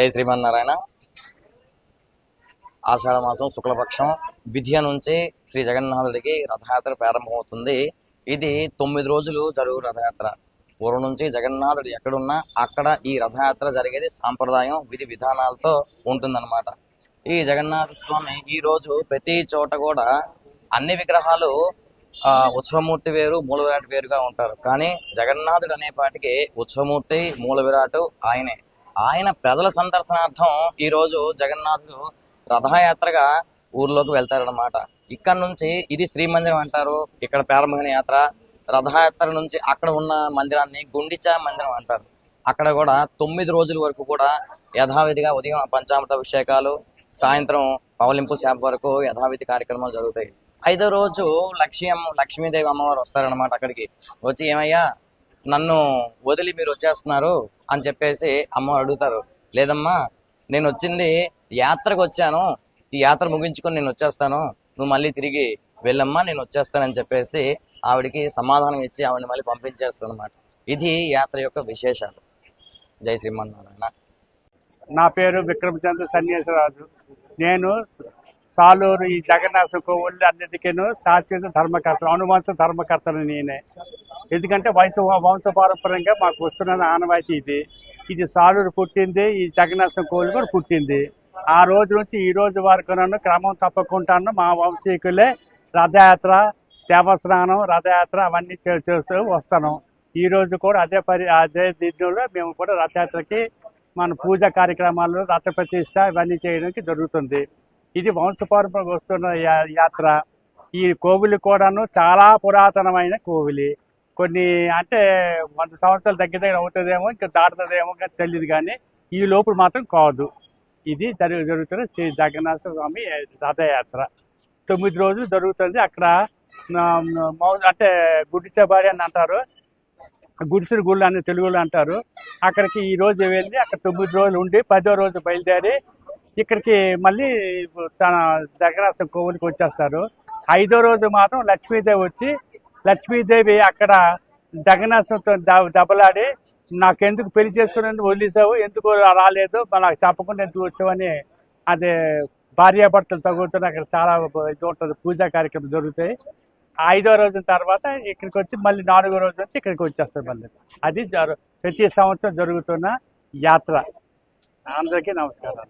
జై శ్రీమన్నారాయణ. ఆషాఢ మాసం శుక్లపక్షం. విద్య నుంచి శ్రీ జగన్నాథుడికి రథయాత్ర ప్రారంభమవుతుంది. ఇది తొమ్మిది రోజులు జరుగు రథయాత్ర. పూర్వం నుంచి జగన్నాథుడు ఎక్కడున్నా అక్కడ ఈ రథయాత్ర జరిగేది సాంప్రదాయం విధి విధానాలతో ఉంటుందన్నమాట. ఈ జగన్నాథ స్వామి ఈ రోజు ప్రతి చోట కూడా అన్ని విగ్రహాలు ఆ ఉత్సవమూర్తి వేరు మూల విరాట్ వేరుగా ఉంటారు. కానీ జగన్నాథుడు అనేపాటికి ఉత్సవమూర్తి మూల విరాట్ ఆయనే. ఆయన ప్రజల సందర్శనార్థం ఈ రోజు జగన్నాథుడు రథయాత్రగా ఊర్లోకి వెళ్తారన్నమాట. ఇక్కడ నుంచి ఇది శ్రీమందిరం అంటారు. ఇక్కడ ప్రారంభమైన యాత్ర. రథయాత్ర నుంచి అక్కడ ఉన్న మందిరాన్ని గుండిచా మందిరం అంటారు. అక్కడ కూడా తొమ్మిది రోజుల వరకు కూడా యథావిధిగా ఉదయం పంచామృత అభిషేకాలు సాయంత్రం పవలింపు శాప వరకు యథావిధి కార్యక్రమాలు జరుగుతాయి. ఐదో రోజు లక్ష్యం లక్ష్మీదేవి అమ్మవారు వస్తారనమాట అక్కడికి. వచ్చి ఏమయ్యా నన్ను వదిలి మీరు వచ్చేస్తున్నారు అని చెప్పేసి అమ్మ అడుగుతారు. లేదమ్మా నేను వచ్చింది యాత్రకు వచ్చాను. ఈ యాత్ర ముగించుకొని నేను వచ్చేస్తాను. నువ్వు మళ్ళీ తిరిగి వెళ్ళమ్మా నేను వచ్చేస్తానని చెప్పేసి ఆవిడికి సమాధానం ఇచ్చి ఆవిడని మళ్ళీ పంపించేస్తాను అనమాట ఇది యాత్ర యొక్క విశేషాలు. జై శ్రీమన్నారాయణ. నా పేరు విక్రమచంద్ర సన్యాసరాజు. నేను సాలూరు ఈ జగన్నాథ కోవుళ్ళు అన్నిటికీను సాక్షిత ధర్మకర్త అనువంశ ధర్మకర్తను నేనే. ఎందుకంటే వయసు వంశపారంపర్యంగా మాకు వస్తున్న ఆనవాయితీ ఇది. ఇది సాలూరు పుట్టింది ఈ జగన్నాథ కోవులు కూడా పుట్టింది. ఆ రోజు నుంచి ఈ రోజు వరకు నన్ను క్రమం తప్పకుండాను మా వంశీకులే రథయాత్ర దేవస్నానం రథయాత్ర అవన్నీ చే- చేస్తూ వస్తాను. ఈ రోజు కూడా అదే పరి అదే దినంలో మేము కూడా రథయాత్రకి మన పూజ కార్యక్రమాలు రథ ప్రతిష్ట ఇవన్నీ చేయడానికి జరుగుతుంది. ఇది వంశపారంపరంగా వస్తున్న యాత్ర. ఈ కోవిలి కూడాను చాలా పురాతనమైన కోవిలి. కొన్ని అంటే వంద సంవత్సరాలు దగ్గర దగ్గర అవుతుందేమో ఇంకా దాటుతుందేమో కానీ తెలియదు కానీ ఈ లోపల మాత్రం కాదు. ఇది జరుగు జరుగుతున్న శ్రీ జగన్నాథ స్వామి రథయాత్ర. తొమ్మిది రోజులు జరుగుతుంది అక్కడ. అంటే గుడిచబాడి అని అంటారు. గుడిసిన గుళ్ళు అని తెలుగులో అంటారు. అక్కడికి ఈ రోజు వెళ్ళి అక్కడ తొమ్మిది రోజులు ఉండి పదో రోజు బయలుదేరి ఇక్కడికి మళ్ళీ తన దగ్గర కోవులకి వచ్చేస్తారు. ఐదో రోజు మాత్రం లక్ష్మీదేవి వచ్చి లక్ష్మీదేవి అక్కడ జగన్నాథంతో దెబ్బలాడి నాకెందుకు పెళ్ళి చేసుకుని వదిలేసావు? ఎందుకు రాలేదు? నాకు చెప్పకుండా ఎందుకు వచ్చావని అదే భార్యాభర్తలు తగ్గుతున్న అక్కడ చాలా ఇది ఉంటుంది. పూజా కార్యక్రమం జరుగుతాయి. ఐదో రోజుల తర్వాత ఇక్కడికి వచ్చి మళ్ళీ నాలుగో రోజు వచ్చి ఇక్కడికి వచ్చేస్తారు మళ్ళీ. అది ప్రతి సంవత్సరం జరుగుతున్న యాత్ర. అందరికీ నమస్కారం